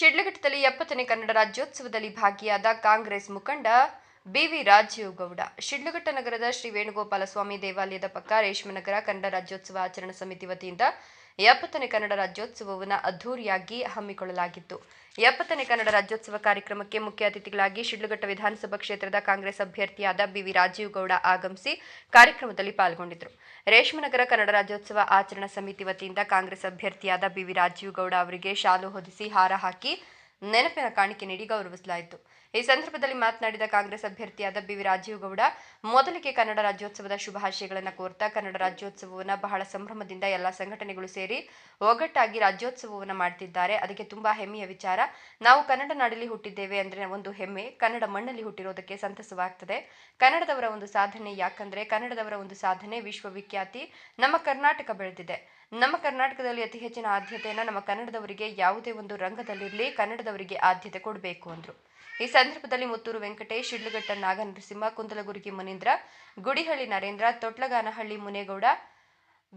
ಶಿಡ್ಲಘಟ್ಟದಲ್ಲಿ ಎಪ್ಪತ್ತನೇ ಕನ್ನಡ ರಾಜ್ಯೋತ್ಸವದಲ್ಲಿ ಭಾಗಿಯಾದ ಕಾಂಗ್ರೆಸ್ ಮುಖಂಡ ಬಿವಿ ರಾಜೀವ್ ಗೌಡ ಶಿಡ್ಲಘಟ್ಟ ನಗರದ ಶ್ರೀ ವೇಣುಗೋಪಾಲ ಸ್ವಾಮಿ ದೇವಾಲಯದ ಪಕ್ಕ ರೇಷ್ಮನಗರ ಕನ್ನಡ ರಾಜ್ಯೋತ್ಸವ ಆಚರಣಾ ಸಮಿತಿ ವತಿಯಿಂದ ಎಪ್ಪತ್ತನೇ ಕನ್ನಡ ರಾಜ್ಯೋತ್ಸವವನ್ನು ಅದ್ಧೂರಿಯಾಗಿ ಹಮ್ಮಿಕೊಳ್ಳಲಾಗಿತ್ತು. ಎಪ್ಪತ್ತನೇ ಕನ್ನಡ ರಾಜ್ಯೋತ್ಸವ ಕಾರ್ಯಕ್ರಮಕ್ಕೆ ಮುಖ್ಯ ಅತಿಥಿಗಳಾಗಿ ಶಿಡ್ಲಘಟ್ಟ ವಿಧಾನಸಭಾ ಕ್ಷೇತ್ರದ ಕಾಂಗ್ರೆಸ್ ಅಭ್ಯರ್ಥಿಯಾದ ಬಿವಿ ರಾಜೀವ್ ಗೌಡ ಆಗಮಿಸಿ ಕಾರ್ಯಕ್ರಮದಲ್ಲಿ ಪಾಲ್ಗೊಂಡಿದ್ದರು. ರೇಷ್ಮನಗರ ಕನ್ನಡ ರಾಜ್ಯೋತ್ಸವ ಆಚರಣಾ ಸಮಿತಿ ವತಿಯಿಂದ ಕಾಂಗ್ರೆಸ್ ಅಭ್ಯರ್ಥಿಯಾದ ಬಿವಿ ರಾಜೀವ್ ಗೌಡ ಅವರಿಗೆ ಶಾಲು ಹೊದಿಸಿ ಹಾರ ಹಾಕಿ ನೆನಪಿನ ಕಾಣಿಕೆ ನೀಡಿ ಗೌರವಿಸಲಾಯಿತು. ಈ ಸಂದರ್ಭದಲ್ಲಿ ಮಾತನಾಡಿದ ಕಾಂಗ್ರೆಸ್ ಅಭ್ಯರ್ಥಿಯಾದ ಬಿವಿ ರಾಜೀವ್ ಗೌಡ ಮೊದಲಿಗೆ ಕನ್ನಡ ರಾಜ್ಯೋತ್ಸವದ ಶುಭಾಶಯಗಳನ್ನು ಕೋರ್ತಾ ಕನ್ನಡ ರಾಜ್ಯೋತ್ಸವವನ್ನು ಬಹಳ ಸಂಭ್ರಮದಿಂದ ಎಲ್ಲ ಸಂಘಟನೆಗಳು ಸೇರಿ ಒಗ್ಗಟ್ಟಾಗಿ ರಾಜ್ಯೋತ್ಸವವನ್ನು ಮಾಡ್ತಿದ್ದಾರೆ. ಅದಕ್ಕೆ ತುಂಬಾ ಹೆಮ್ಮೆಯ ವಿಚಾರ. ನಾವು ಕನ್ನಡ ನಾಡಲ್ಲಿ ಹುಟ್ಟಿದ್ದೇವೆ ಅಂದ್ರೆ ಒಂದು ಹೆಮ್ಮೆ. ಕನ್ನಡ ಮಣ್ಣಲ್ಲಿ ಹುಟ್ಟಿರೋದಕ್ಕೆ ಸಂತಸವಾಗ್ತದೆ. ಕನ್ನಡದವರ ಒಂದು ಸಾಧನೆ ಯಾಕಂದ್ರೆ ಕನ್ನಡದವರ ಒಂದು ಸಾಧನೆ ವಿಶ್ವವಿಖ್ಯಾತಿ. ನಮ್ಮ ಕರ್ನಾಟಕ ಬೆಳೆದಿದೆ. ನಮ್ಮ ಕರ್ನಾಟಕದಲ್ಲಿ ಅತಿ ಹೆಚ್ಚಿನ ಆದ್ಯತೆಯನ್ನು ನಮ್ಮ ಕನ್ನಡದವರಿಗೆ ಯಾವುದೇ ಒಂದು ರಂಗದಲ್ಲಿರಲಿ ಕನ್ನಡದವರಿಗೆ ಆದ್ಯತೆ ಕೊಡಬೇಕು ಅಂದರು. ಈ ಸಂದರ್ಭದಲ್ಲಿ ಮುತ್ತೂರು ವೆಂಕಟೇಶ್, ಶಿಡ್ಲಘಟ್ಟ ನಾಗನರಸಿಂಹ ಕುಂದಲಗುರುಗಿ ಮುನೀಂದ್ರ, ಗುಡಿಹಳ್ಳಿ ನರೇಂದ್ರ, ತೊಟ್ಲಗಾನಹಳ್ಳಿ ಮುನೇಗೌಡ,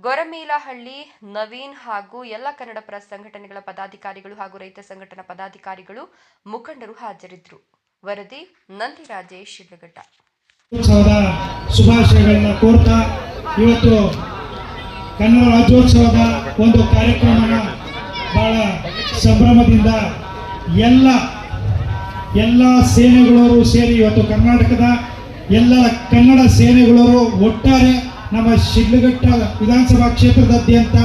ಗೊರಮೀಲಹಳ್ಳಿ ನವೀನ್ ಹಾಗೂ ಎಲ್ಲ ಕನ್ನಡ ಪರ ಸಂಘಟನೆಗಳ ಪದಾಧಿಕಾರಿಗಳು ಹಾಗೂ ರೈತ ಸಂಘಟನಾ ಪದಾಧಿಕಾರಿಗಳು ಮುಖಂಡರು ಹಾಜರಿದ್ದರು ವರದಿ ನಂದಿ ರಾಜೇಶ್ ಶಿಡ್ಲಘಟ್ಟ ಕನ್ನಡ ರಾಜ್ಯೋತ್ಸವದ ಒಂದು ಕಾರ್ಯಕ್ರಮನ ಬಹಳ ಸಂಭ್ರಮದಿಂದ ಎಲ್ಲ ಎಲ್ಲ ಸೇನೆಗಳವರು ಸೇರಿ ಇವತ್ತು ಕರ್ನಾಟಕದ ಎಲ್ಲ ಕನ್ನಡ ಸೇನೆಗಳವರು ಒಟ್ಟಾರೆ ನಮ್ಮ ಶಿಡ್ಲಘಟ್ಟ ವಿಧಾನಸಭಾ ಕ್ಷೇತ್ರದಾದ್ಯಂತ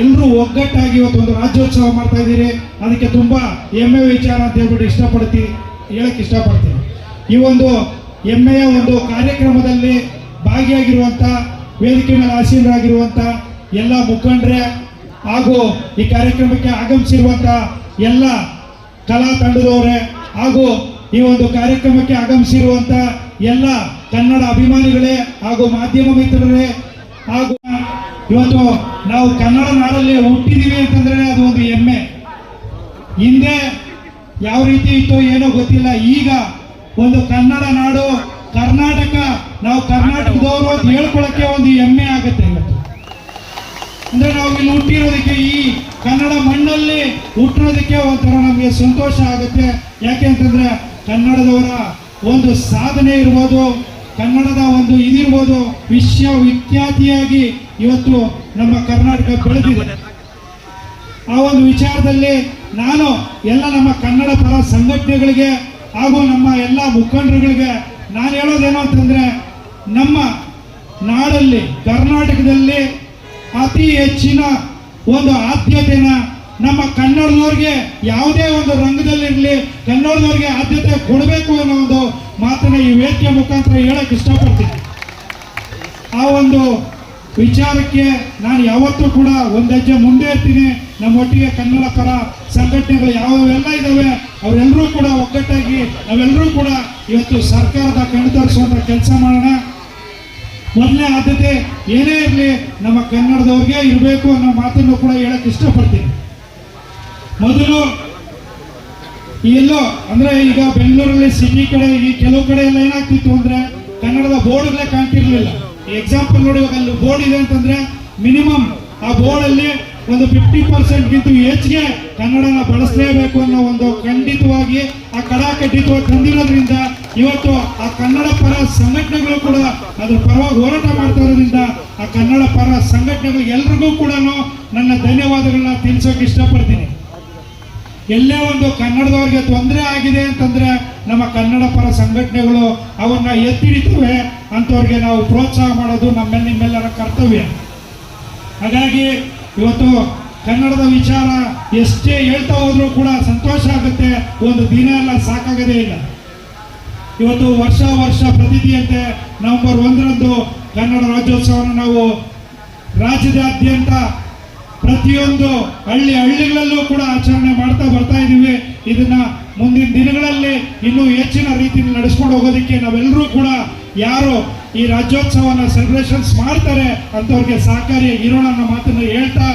ಎಲ್ಲರೂ ಒಗ್ಗಟ್ಟಾಗಿ ಇವತ್ತು ಒಂದು ರಾಜ್ಯೋತ್ಸವ ಮಾಡ್ತಾ ಇದ್ದೀರಿ. ಅದಕ್ಕೆ ತುಂಬ ಹೆಮ್ಮೆ ವಿಚಾರ ಅಂತ ಹೇಳ್ಬಿಟ್ಟು ಇಷ್ಟಪಡ್ತೀನಿ ಹೇಳಕ್ಕೆ ಇಷ್ಟಪಡ್ತೀನಿ. ಈ ಒಂದು ಹೆಮ್ಮೆಯ ಒಂದು ಕಾರ್ಯಕ್ರಮದಲ್ಲಿ ಭಾಗಿಯಾಗಿರುವಂಥ ವೇದಿಕೆ ಮೇಲೆ ಆಸೀನರಾಗಿರುವಂಥ ಎಲ್ಲ ಮುಖಂಡರೇ ಹಾಗೂ ಈ ಕಾರ್ಯಕ್ರಮಕ್ಕೆ ಆಗಮಿಸಿರುವಂಥ ಎಲ್ಲ ಕಲಾ ತಂಡದವರೇ ಹಾಗೂ ಈ ಒಂದು ಕಾರ್ಯಕ್ರಮಕ್ಕೆ ಆಗಮಿಸಿರುವಂಥ ಎಲ್ಲ ಕನ್ನಡ ಅಭಿಮಾನಿಗಳೇ ಹಾಗೂ ಮಾಧ್ಯಮ ಮಿತ್ರರೇ ಹಾಗೂ ಇವತ್ತು ನಾವು ಕನ್ನಡ ನಾಡಲ್ಲಿ ಹುಟ್ಟಿದೀವಿ ಅಂತಂದ್ರೆ ಅದು ಒಂದು ಹೆಮ್ಮೆ. ಹಿಂದೆ ಯಾವ ರೀತಿ ಇತ್ತು ಏನೋ ಗೊತ್ತಿಲ್ಲ. ಈಗ ಒಂದು ಕನ್ನಡ ನಾಡು ಕರ್ನಾಟಕ ನಾವು ಕರ್ನಾಟಕದವರು ಅಂತ ಹೇಳ್ಕೊಳಕ್ಕೆ ಒಂದು ಹೆಮ್ಮೆ ಆಗುತ್ತೆ. ಅಂದ್ರೆ ನಾವು ಇಲ್ಲಿ ಹುಟ್ಟಿರೋದಕ್ಕೆ ಈ ಕನ್ನಡ ಮಣ್ಣಲ್ಲಿ ಹುಟ್ಟಿರೋದಕ್ಕೆ ಒಂಥರ ನಮಗೆ ಸಂತೋಷ ಆಗುತ್ತೆ. ಯಾಕೆ ಅಂತಂದ್ರೆ ಕನ್ನಡದವರ ಒಂದು ಸಾಧನೆ ಇರ್ಬೋದು, ಕನ್ನಡದ ಒಂದು ಇದಿರ್ಬೋದು ವಿಶ್ವವಿಖ್ಯಾತಿಯಾಗಿ ಇವತ್ತು ನಮ್ಮ ಕರ್ನಾಟಕ ಬೆಳೆದಿದೆ. ಆ ಒಂದು ವಿಚಾರದಲ್ಲಿ ನಾನು ಎಲ್ಲ ನಮ್ಮ ಕನ್ನಡ ಪರ ಸಂಘಟನೆಗಳಿಗೆ ಹಾಗೂ ನಮ್ಮ ಎಲ್ಲ ಮುಖಂಡರುಗಳಿಗೆ ನಾನು ಹೇಳೋದೇನು ಅಂತಂದ್ರೆ ನಮ್ಮ ನಾಡಲ್ಲಿ, ಕರ್ನಾಟಕದಲ್ಲಿ ಅತಿ ಹೆಚ್ಚಿನ ಒಂದು ಆದ್ಯತೆನ ನಮ್ಮ ಕನ್ನಡದವ್ರಿಗೆ ಯಾವುದೇ ಒಂದು ರಂಗದಲ್ಲಿರಲಿ ಕನ್ನಡದವ್ರಿಗೆ ಆದ್ಯತೆ ಕೊಡಬೇಕು ಅನ್ನೋ ಒಂದು ಮಾತನ್ನ ಈ ವೇದಿಕೆ ಮುಖಾಂತರ ಹೇಳಕ್ ಇಷ್ಟಪಡ್ತೀನಿ. ಆ ಒಂದು ವಿಚಾರಕ್ಕೆ ನಾನು ಯಾವತ್ತೂ ಕೂಡ ಒಂದು ಹೆಜ್ಜೆ ಮುಂದೆ ಇರ್ತೀನಿ. ನಮ್ಮೊಟ್ಟಿಗೆ ಕನ್ನಡ ಪರ ಸಂಘಟನೆಗಳು ಯಾವೆಲ್ಲ ಇದ್ದಾವೆ ಅವರೆಲ್ಲರೂ ಕೂಡ ಒಗ್ಗಟ್ಟಾಗಿ, ನಾವೆಲ್ಲರೂ ಕೂಡ ಇವತ್ತು ಸರ್ಕಾರದ ಕಣ್ತರಿಸುವಂಥ ಕೆಲಸ ಮಾಡೋಣ. ಮೊದಲನೇ ಆದ್ಯತೆ ಏನೇ ಇರಲಿ ನಮ್ಮ ಕನ್ನಡದವ್ರಿಗೆ ಇರಬೇಕು ಅನ್ನೋ ಮಾತನ್ನು ಕೂಡ ಹೇಳಕ್ಕೆ ಇಷ್ಟಪಡ್ತೀನಿ. ಮೊದಲು ಎಲ್ಲೋ, ಅಂದ್ರೆ ಈಗ ಬೆಂಗಳೂರಲ್ಲಿ ಸಿಟಿ ಕಡೆ, ಈ ಕೆಲವು ಕಡೆ ಎಲ್ಲ ಏನಾಗ್ತಿತ್ತು ಅಂದ್ರೆ ಕನ್ನಡದ ಬೋರ್ಡ್ಗಳೇ ಕಾಣ್ತಿರ್ಲಿಲ್ಲ. ಎಕ್ಸಾಂಪಲ್ ನೋಡಿ ಅಲ್ಲಿ ಬೋರ್ಡ್ ಇದೆ ಅಂತಂದ್ರೆ ಮಿನಿಮಮ್ ಆ ಬೋರ್ಡ್ ಅಲ್ಲಿ ಒಂದು ಫಿಫ್ಟಿ ಪರ್ಸೆಂಟ್ಗಿಂತ ಹೆಚ್ಚಿಗೆ ಕನ್ನಡನ ಬಳಸಲೇಬೇಕು ಅನ್ನೋ ಒಂದು ಖಂಡಿತವಾಗಿ ಆ ಕಡಾಖಂಡಿತವಾಗಿ ತಂದಿರೋದ್ರಿಂದ ಇವತ್ತು ಆ ಕನ್ನಡ ಪರ ಸಂಘಟನೆಗಳು ಕೂಡ ಅದ್ರ ಪರವಾಗಿ ಹೋರಾಟ ಮಾಡ್ತಾ ಇರೋದ್ರಿಂದ ಆ ಕನ್ನಡ ಪರ ಸಂಘಟನೆಗಳು ಎಲ್ರಿಗೂ ಕೂಡ ನನ್ನ ಧನ್ಯವಾದಗಳನ್ನ ತಿಳಿಸೋಕೆ ಇಷ್ಟಪಡ್ತೀನಿ. ಎಲ್ಲೇ ಒಂದು ಕನ್ನಡದವ್ರಿಗೆ ತೊಂದರೆ ಆಗಿದೆ ಅಂತಂದ್ರೆ ನಮ್ಮ ಕನ್ನಡ ಪರ ಸಂಘಟನೆಗಳು ಅವನ್ನ ಎತ್ತಿಡಿತವೆ ಅಂಥವ್ರಿಗೆ ನಾವು ಪ್ರೋತ್ಸಾಹ ಮಾಡೋದು ನಮ್ಮೆಲ್ಲ ನಿಮ್ಮೆಲ್ಲರ ಕರ್ತವ್ಯ. ಹಾಗಾಗಿ ಇವತ್ತು ಕನ್ನಡದ ವಿಚಾರ ಎಷ್ಟೇ ಹೇಳ್ತಾ ಹೋದ್ರೂ ಕೂಡ ಸಂತೋಷ ಆಗುತ್ತೆ. ಒಂದು ದಿನ ಎಲ್ಲ ಸಾಕಾಗದೇ ಇಲ್ಲ. ಇವತ್ತು ವರ್ಷ ವರ್ಷ ಪ್ರತಿದಿಯಂತೆ ನವೆಂಬರ್ ಒಂದರಂದು ಕನ್ನಡ ರಾಜ್ಯೋತ್ಸವವನ್ನು ನಾವು ರಾಜ್ಯದಾದ್ಯಂತ ಪ್ರತಿಯೊಂದು ಹಳ್ಳಿ ಹಳ್ಳಿಗಳಲ್ಲೂ ಕೂಡ ಆಚರಣೆ ಮಾಡ್ತಾ ಬರ್ತಾ ಇದ್ದೀವಿ. ಇದನ್ನ ಮುಂದಿನ ದಿನಗಳಲ್ಲಿ ಇನ್ನೂ ಹೆಚ್ಚಿನ ರೀತಿಯಲ್ಲಿ ನಡೆಸ್ಕೊಂಡು ಹೋಗೋದಕ್ಕೆ ನಾವೆಲ್ಲರೂ ಕೂಡ ಯಾರು ಈ ರಾಜ್ಯೋತ್ಸವನ ಸೆಲೆಬ್ರೇಷನ್ಸ್ ಮಾಡ್ತಾರೆ ಅಂತವ್ರಿಗೆ ಸಹಕಾರಿ ಇರೋಣ ಅನ್ನೋ ಮಾತನ್ನು ಹೇಳ್ತಾ